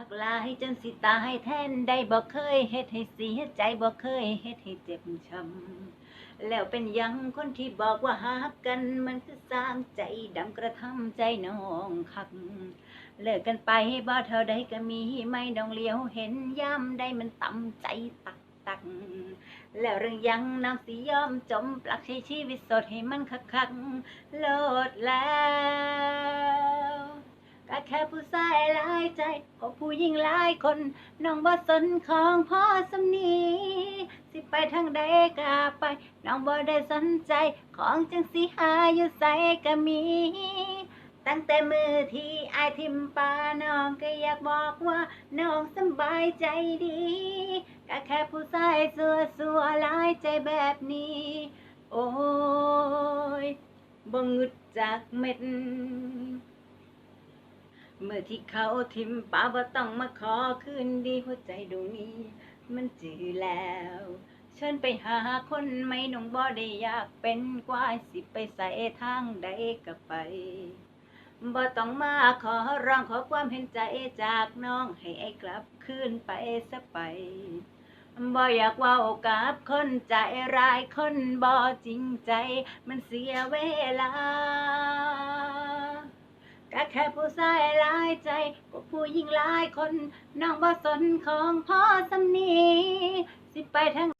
หักลายจนสิตายแทนได้บ่เคยเฮ็ดให้เสียใจบ่เคยเฮ็ดให้เจ็บช้ำแล้วเป็นยังคนที่บอกว่าหักกันมันคือสร้างใจดำกระทำใจน้องคัก เลิกกันไปบ่เท่าใดก็มีไม่ดองเลี้ยวเห็นย่ำได้มันต่ำใจตักตัก แล้วเรื่องยังน้องสิยอมจมปลักใช้ชีวิตสดให้มันคักคักโลดแล้ว ก็แค่ผู้ชายหลายใจก็ผู้หญิงหลายคนน้องบ่สนของพ่อสำนีสิไปทางใดก็ไปน้องบ่ได้สนใจของจังสิหาอยู่ใส่ก็มี ตั้งแต่มือที่อายทิมปาน้องก็อยากบอกว่าน้องสบายใจดีก็แค่ผู้ชายสัวสัวหลายใจแบบนี้ โอ้ยบ่งึดจากเม็ด เมื่อที่เขาทิมป่าบ่ต้องมาขอคืนดีหัวใจดวงนี้ มันจือแล้ว เชิญไปหาคนไม่นองบ่ได้อยากเป็นกว่าสิไปใส่ทางใดก็ไปบ่ต้องมาขอร้องขอความเห็นใจจากน้องให้ไอ้กลับคืนไปซะไปบ่อยากว่าโอกับคนใจร้ายคนบ่จริงใจ มันเสียเวลา แค่ผู้ชายหลายใจก็ผู้หญิงหลายคน น้องบ่สนของพ่อสำนีสิไปทาง